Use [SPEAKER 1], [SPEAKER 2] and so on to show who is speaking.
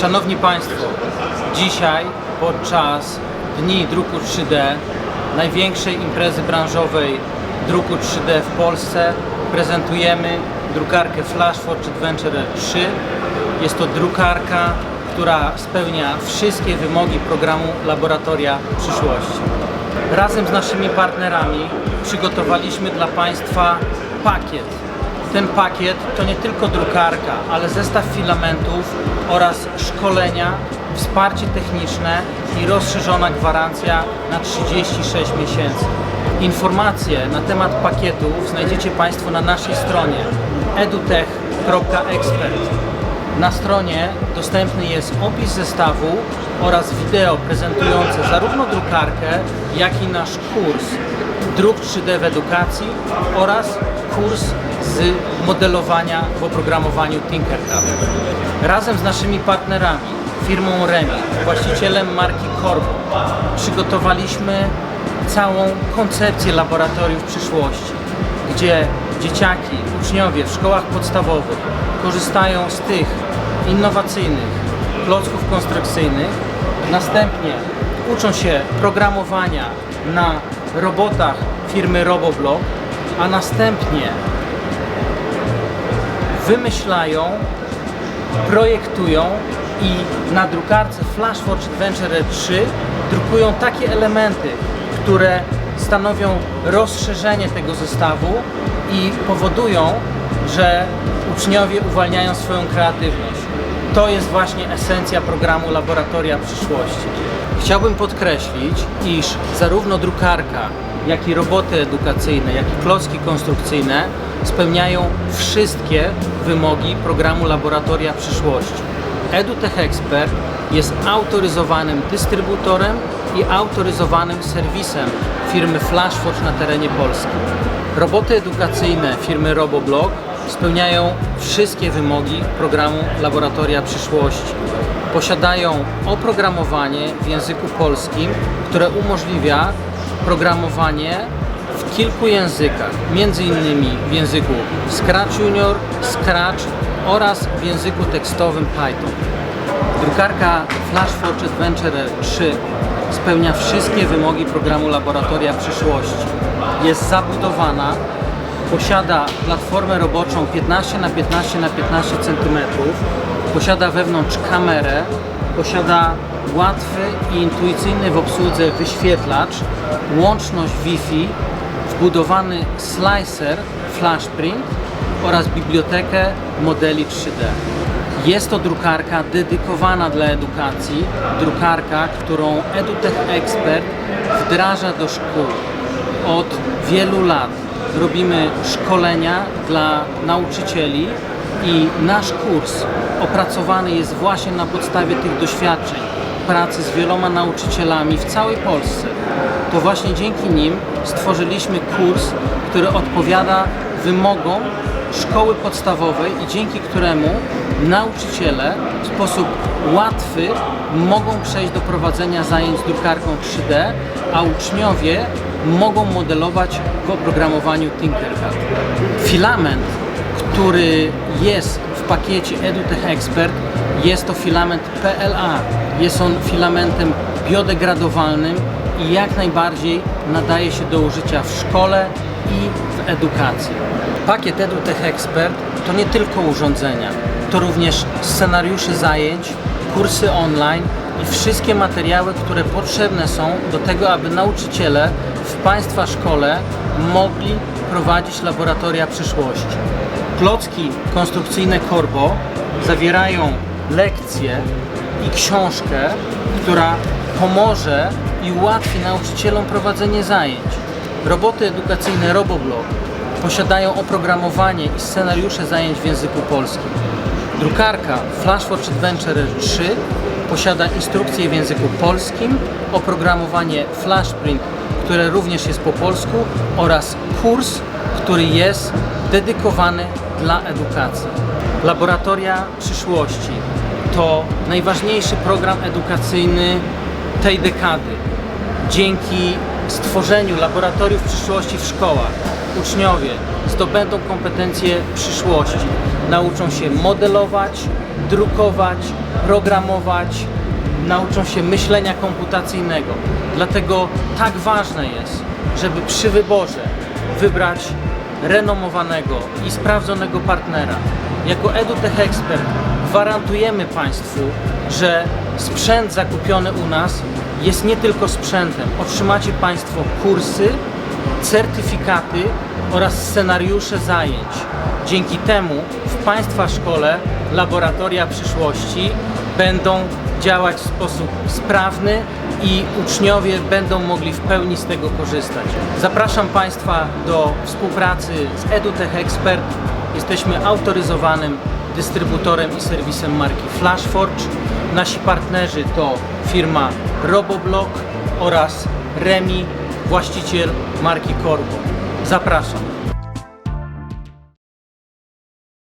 [SPEAKER 1] Szanowni Państwo, dzisiaj podczas Dni Druku 3D, największej imprezy branżowej druku 3D w Polsce, prezentujemy drukarkę Flashforge Adventure 3. Jest to drukarka, która spełnia wszystkie wymogi programu Laboratoria Przyszłości. Razem z naszymi partnerami przygotowaliśmy dla Państwa pakiet. Ten pakiet to nie tylko drukarka, ale zestaw filamentów oraz szkolenia, wsparcie techniczne i rozszerzona gwarancja na 36 miesięcy. Informacje na temat pakietów znajdziecie Państwo na naszej stronie edutech.expert. Na stronie dostępny jest opis zestawu oraz wideo prezentujące zarówno drukarkę, jak i nasz kurs Druk 3D w edukacji oraz kurs z modelowania w oprogramowaniu Tinkercad. Razem z naszymi partnerami, firmą Remi, właścicielem marki Corvo, przygotowaliśmy całą koncepcję laboratoriów przyszłości, gdzie dzieciaki, uczniowie w szkołach podstawowych korzystają z tych innowacyjnych klocków konstrukcyjnych, następnie uczą się programowania na robotach firmy Roboblock, a następnie wymyślają, projektują i na drukarce Flashforge Adventure 3 drukują takie elementy, które stanowią rozszerzenie tego zestawu i powodują, że uczniowie uwalniają swoją kreatywność. To jest właśnie esencja programu Laboratoria Przyszłości. Chciałbym podkreślić, iż zarówno drukarka, jak i roboty edukacyjne, jak i klocki konstrukcyjne spełniają wszystkie wymogi programu Laboratoria Przyszłości. EduTech Expert jest autoryzowanym dystrybutorem i autoryzowanym serwisem firmy Flashforge na terenie Polski. Roboty edukacyjne firmy Roboblock spełniają wszystkie wymogi programu Laboratoria Przyszłości. Posiadają oprogramowanie w języku polskim, które umożliwia programowanie w kilku językach, między innymi w języku Scratch Junior, Scratch oraz w języku tekstowym Python. Drukarka Flashforge Adventure 3 spełnia wszystkie wymogi programu Laboratoria Przyszłości. Jest zabudowana, posiada platformę roboczą 15 na 15 na 15 cm, posiada wewnątrz kamerę, posiada łatwy i intuicyjny w obsłudze wyświetlacz, łączność Wi-Fi, wbudowany slicer FlashPrint oraz bibliotekę modeli 3D. Jest to drukarka dedykowana dla edukacji, drukarka, którą EduTech Expert wdraża do szkół. Od wielu lat robimy szkolenia dla nauczycieli i nasz kurs opracowany jest właśnie na podstawie tych doświadczeń pracy z wieloma nauczycielami w całej Polsce. To właśnie dzięki nim stworzyliśmy kurs, który odpowiada wymogom szkoły podstawowej i dzięki któremu nauczyciele w sposób łatwy mogą przejść do prowadzenia zajęć drukarką 3D, a uczniowie mogą modelować w oprogramowaniu Tinkercad. Filament, który jest w pakiecie EduTech Expert, jest to filament PLA. Jest on filamentem biodegradowalnym i jak najbardziej nadaje się do użycia w szkole i w edukacji. Pakiet EduTech Expert to nie tylko urządzenia, to również scenariusze zajęć, kursy online i wszystkie materiały, które potrzebne są do tego, aby nauczyciele w Państwa szkole mogli prowadzić laboratoria przyszłości. Klocki konstrukcyjne Corbo zawierają lekcje i książkę, która pomoże i ułatwi nauczycielom prowadzenie zajęć. Roboty edukacyjne Roboblock posiadają oprogramowanie i scenariusze zajęć w języku polskim. Drukarka Flashforge Adventure 3 posiada instrukcje w języku polskim, oprogramowanie FlashPrint, które również jest po polsku oraz kurs, który jest dedykowany dla edukacji. Laboratoria przyszłości to najważniejszy program edukacyjny tej dekady. Dzięki stworzeniu laboratoriów przyszłości w szkołach uczniowie zdobędą kompetencje przyszłości. Nauczą się modelować, drukować, programować, nauczą się myślenia komputacyjnego. Dlatego tak ważne jest, żeby przy wyborze wybrać renomowanego i sprawdzonego partnera. Jako EduTech Expert gwarantujemy Państwu, że sprzęt zakupiony u nas jest nie tylko sprzętem. Otrzymacie Państwo kursy, certyfikaty oraz scenariusze zajęć. Dzięki temu w Państwa szkole laboratoria przyszłości będą działać w sposób sprawny i uczniowie będą mogli w pełni z tego korzystać. Zapraszam Państwa do współpracy z EduTech Expert. Jesteśmy autoryzowanym dystrybutorem i serwisem marki Flashforge. Nasi partnerzy to firma Roboblock oraz Remi, właściciel marki Corbo. Zapraszam.